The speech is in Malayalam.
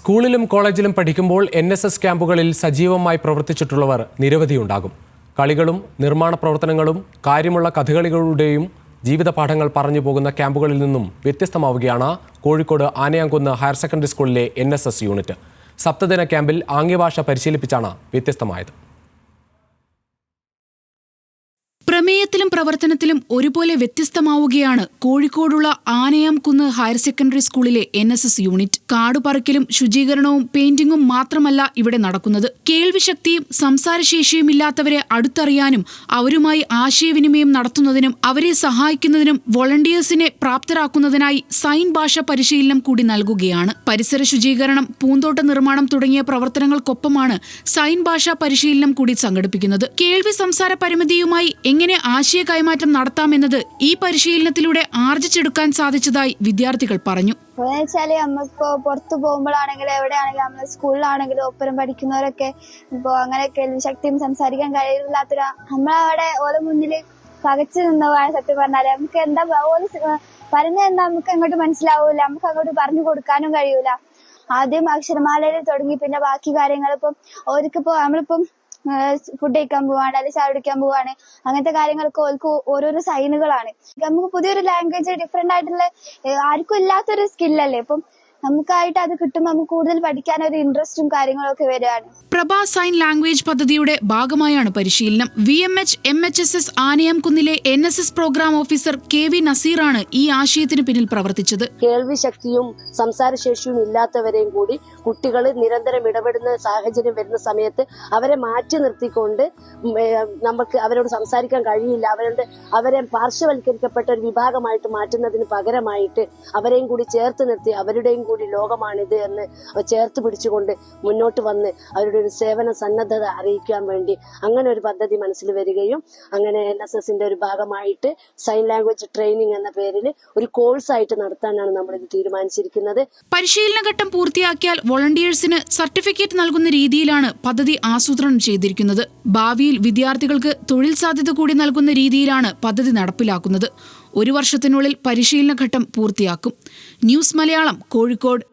സ്കൂളിലും കോളേജിലും പഠിക്കുമ്പോൾ എൻ എസ് എസ് ക്യാമ്പുകളിൽ സജീവമായി പ്രവർത്തിച്ചിട്ടുള്ളവർ നിരവധിയുണ്ടാകും. കളികളും നിർമ്മാണ പ്രവർത്തനങ്ങളും കാര്യമുള്ള കഥകളികളുടെയും ജീവിതപാഠങ്ങൾ പറഞ്ഞു പോകുന്ന ക്യാമ്പുകളിൽ നിന്നും വ്യത്യസ്തമാവുകയാണ് കോഴിക്കോട് ആനയാംകുന്ന് ഹയർ സെക്കൻഡറി സ്കൂളിലെ എൻ യൂണിറ്റ്. സപ്തദിന ക്യാമ്പിൽ ആംഗ്യഭാഷ പരിശീലിപ്പിച്ചാണ് വ്യത്യസ്തമായത്. പ്രമേയത്തിലും പ്രവർത്തനത്തിലും ഒരുപോലെ വ്യത്യസ്തമാവുകയാണ് കോഴിക്കോടുള്ള ആനയാം കുന്ന് ഹയർ സെക്കൻഡറി സ്കൂളിലെ എൻ എസ് എസ് യൂണിറ്റ്. കാടുപറിക്കലും ശുചീകരണവും പെയിന്റിങ്ങും മാത്രമല്ല ഇവിടെ നടക്കുന്നത്. കേൾവിശക്തിയും സംസാരശേഷിയും ഇല്ലാത്തവരെ അടുത്തറിയാനും അവരുമായി ആശയവിനിമയം നടത്തുന്നതിനും അവരെ സഹായിക്കുന്നതിനും വോളണ്ടിയേഴ്സിനെ പ്രാപ്തരാക്കുന്നതിനായി സൈൻ ഭാഷ പരിശീലനം കൂടി നൽകുകയാണ്. പരിസര ശുചീകരണം പൂന്തോട്ട നിർമ്മാണം തുടങ്ങിയ പ്രവർത്തനങ്ങൾക്കൊപ്പമാണ് സൈൻ ഭാഷ പരിശീലനം കൂടി സംഘടിപ്പിക്കുന്നത്. കേൾവി സംസാര പരിമിതിയുമായി എങ്ങനെ ആശയ കൈമാറ്റം നടത്താമെന്നത് ഈ പരിശീലനത്തിലൂടെ ആർജിച്ചെടുക്കാൻ സാധിച്ചതായി വിദ്യാർത്ഥികൾ പറഞ്ഞു. എന്ന് വെച്ചാൽ നമ്മളിപ്പോ പുറത്തു പോകുമ്പോഴാണെങ്കിലും എവിടെയാണെങ്കിലും നമ്മളെ സ്കൂളിലാണെങ്കിലും ഒപ്പരം പഠിക്കുന്നവരൊക്കെ ഇപ്പോ അങ്ങനെ കേൾവിശക്തിയും സംസാരിക്കാൻ കഴിയില്ലാത്തൊരു നമ്മളവിടെ ഓരോ മുന്നിൽ പകച്ചു നിന്നതാണ് സത്യം പറഞ്ഞാൽ. നമുക്ക് എന്താ ഓരോ പറഞ്ഞ എന്താ നമുക്ക് അങ്ങോട്ട് മനസ്സിലാവൂല നമുക്ക് അങ്ങോട്ട് പറഞ്ഞു കൊടുക്കാനും കഴിയൂല. ആദ്യം അക്ഷരമാലയിൽ തുടങ്ങി പിന്നെ ബാക്കി കാര്യങ്ങളിപ്പം ഓർക്കിപ്പോ നമ്മളിപ്പം ഫുഡ് കഴിക്കാൻ പോവാണ് അല്ലെങ്കിൽ ചായ കുടിക്കാൻ പോവാണ് അങ്ങനത്തെ കാര്യങ്ങളൊക്കെ ഓർക്ക് ഓരോരോ സൈനുകളാണ് നമുക്ക് പുതിയൊരു ലാംഗ്വേജ് ഡിഫറെന്റ് ആയിട്ടുള്ള ആർക്കും ഇല്ലാത്തൊരു സ്കില്ലല്ലേ ഇപ്പം നമുക്കായിട്ട് അത് കിട്ടുമ്പോൾ നമുക്ക് കൂടുതൽ പഠിക്കാൻ ഒരു ഇൻട്രസ്റ്റും കാര്യങ്ങളൊക്കെ വരികയാണ് പ്രഭ സൈൻ ലാംഗ്വേജ് പദ്ധതിയുടെ ഭാഗമായാണ് പരിശീലനം. V M H M H S S ആനയാംകുന്നിലെ N S S programme officer K V നസീറാണ് ഈ ആശയത്തിന് പിന്നിൽ പ്രവർത്തിച്ചത്. കേൾവി ശക്തിയും സംസാരശേഷിയും ഇല്ലാത്തവരെയും കൂടി കുട്ടികൾ നിരന്തരം ഇടപെടുന്ന സാഹചര്യം വരുന്ന സമയത്ത് അവരെ മാറ്റി നിർത്തിക്കൊണ്ട് നമുക്ക് അവരോട് സംസാരിക്കാൻ കഴിയില്ല. അവരുടെ അവരെ പാർശ്വവൽക്കരിക്കപ്പെട്ട ഒരു വിഭാഗമായിട്ട് മാറ്റുന്നതിന് പകരമായിട്ട് അവരെയും കൂടി ചേർത്ത് നിർത്തി അവരുടെയും കൂടി ലോകമാണിത് എന്ന് ചേർത്ത് പിടിച്ചുകൊണ്ട് മുന്നോട്ട് വന്ന് അവരുടെ ഒരു സേവന സന്നദ്ധത അറിയിക്കാൻ വേണ്ടി അങ്ങനെ ഒരു പദ്ധതി മനസ്സിൽ വരികയും അങ്ങനെ എൻ എസ് എസിന്റെ ഒരു ഭാഗമായിട്ട് സൈൻ ലാംഗ്വേജ് ട്രെയിനിങ് എന്ന പേരിൽ ഒരു കോഴ്സായിട്ട് നടത്താനാണ് നമ്മൾ ഇത് തീരുമാനിച്ചിരിക്കുന്നത്. പരിശീലന ഘട്ടം പൂർത്തിയാക്കിയാൽ വോളണ്ടിയേഴ്സിന് സർട്ടിഫിക്കറ്റ് നൽകുന്ന രീതിയിലാണ് പദ്ധതി ആസൂത്രണം ചെയ്തിരിക്കുന്നത്. ഭാവിയിൽ വിദ്യാർത്ഥികൾക്ക് തൊഴിൽ സാധ്യത കൂടി നൽകുന്ന രീതിയിലാണ് പദ്ധതി നടപ്പിലാക്കുന്നത്. ഒരു വർഷത്തിനുള്ളിൽ പരിശീലന ഘട്ടം പൂർത്തിയാക്കും. ന്യൂസ് മലയാളം കോഴിക്കോട്.